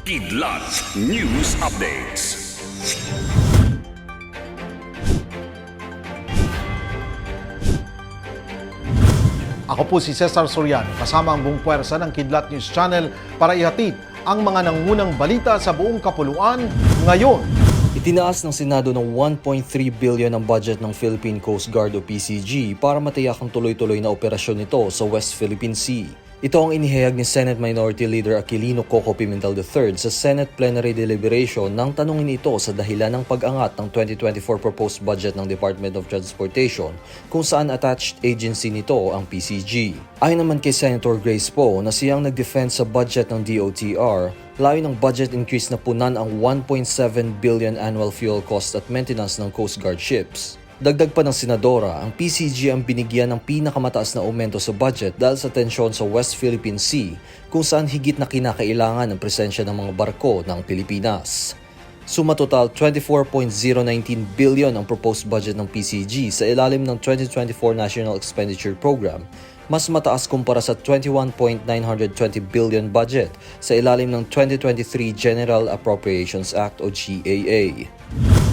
Kidlat News Updates. Ako po si Cesar Soriano, kasama ang buong puwersa ng Kidlat News Channel para ihatid ang mga nangunang balita sa buong kapuluan ngayon. Itinaas ng Senado ng 1.3 billion ang budget ng Philippine Coast Guard o PCG para matiyak ang tuloy-tuloy na operasyon nito sa West Philippine Sea. Ito ang inihayag ni Senate Minority Leader Aquilino Coco Pimentel III sa Senate Plenary Deliberation nang tanungin ito sa dahilan ng pag-angat ng 2024 proposed budget ng Department of Transportation kung saan attached agency nito ang PCG. Ayon naman kay Senator Grace Poe na siyang nag-defend sa budget ng DOTR, layo ng budget increase na punan ang 1.7 billion annual fuel cost at maintenance ng Coast Guard ships. Dagdag pa ng senadora, ang PCG ang binigyan ng pinakamataas na aumento sa budget dahil sa tensyon sa West Philippine Sea kung saan higit na kinakailangan ang presensya ng mga barko ng Pilipinas. Suma total 24.019 billion ang proposed budget ng PCG sa ilalim ng 2024 National Expenditure Program, mas mataas kumpara sa 21.920 billion budget sa ilalim ng 2023 General Appropriations Act o GAA.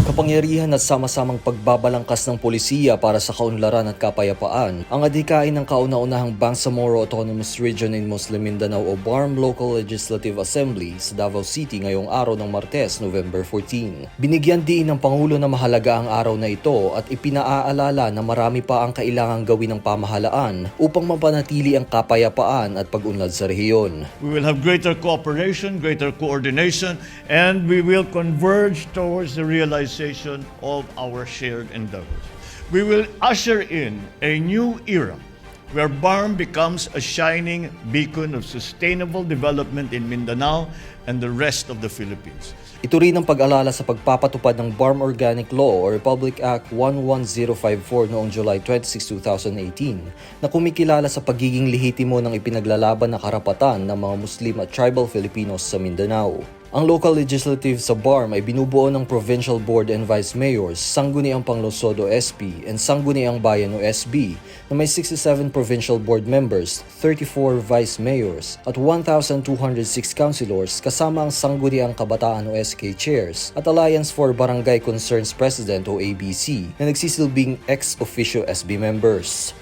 Kapangyarihan at sama-samang pagbabalangkas ng polisiya para sa kaunlaran at kapayapaan ang adhikain ng kauna-unahang Bangsamoro Autonomous Region in Muslim Mindanao o BARM Local Legislative Assembly sa Davao City ngayong araw ng Martes, November 14. Binigyan din ng Pangulo na mahalaga ang araw na ito at ipinaaalala na marami pa ang kailangang gawin ng pamahalaan upang mapanatili ang kapayapaan at pag-unlad sa rehiyon. We will have greater cooperation, greater coordination, and we will converge towards the realization of our shared endeavors. We will usher in a new era where BARM becomes a shining beacon of sustainable development in Mindanao and the rest of the Philippines. Ito rin ang pag-alala sa pagpapatupad ng BARM Organic Law or Republic Act 11054 noong July 26, 2018 na kumikilala sa pagiging lehitimo ng ipinaglalaban na karapatan ng mga Muslim at tribal Filipinos sa Mindanao. Ang local legislative sa BARM ay binubuo ng Provincial Board and Vice Mayors, Sangguniang Panglungsod o SP, and Sangguniang Bayan o SB na may 67 provincial board members, 34 vice mayors, at 1,206 councilors kasama ang Sangguniang Kabataan o SK chairs at Alliance for Barangay Concerns President o ABC na nagsisilbing ex-officio SB members.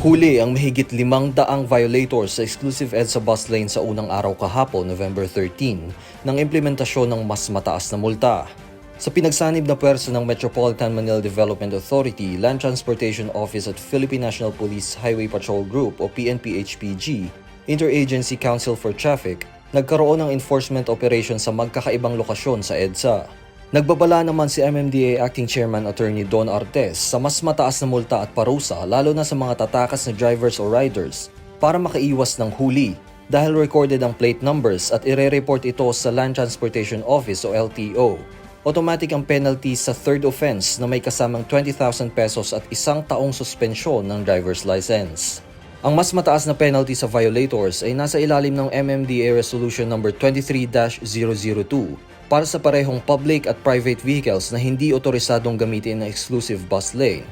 Huli ang mahigit limang daang violators sa exclusive EDSA bus lane sa unang araw kahapon, November 13, ng implementasyon ng mas mataas na multa. Sa pinagsanib na pwersa ng Metropolitan Manila Development Authority, Land Transportation Office at Philippine National Police Highway Patrol Group o PNP-HPG, Interagency Council for Traffic, nagkaroon ng enforcement operation sa magkakaibang lokasyon sa EDSA. Nagbabala naman si MMDA Acting Chairman Attorney Don Artes sa mas mataas na multa at parusa lalo na sa mga tatakas na drivers o riders para makaiwas ng huli dahil recorded ang plate numbers at ire-report ito sa Land Transportation Office o LTO. Automatic ang penalty sa third offense na may kasamang 20,000 pesos at isang taong suspensyon ng driver's license. Ang mas mataas na penalty sa violators ay nasa ilalim ng MMDA Resolution No. 23-002 para sa parehong public at private vehicles na hindi otorisadong gamitin ng exclusive bus lane.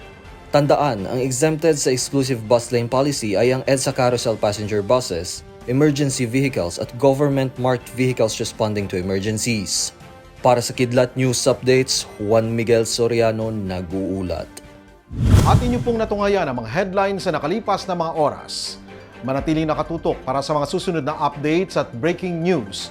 Tandaan, ang exempted sa exclusive bus lane policy ay ang EDSA carousel passenger buses, emergency vehicles at government-marked vehicles responding to emergencies. Para sa Kidlat News Updates, Juan Miguel Soriano nag-uulat. At inyo pong natungayan ang mga headlines sa nakalipas na mga oras. Manatiling nakatutok para sa mga susunod na updates at breaking news.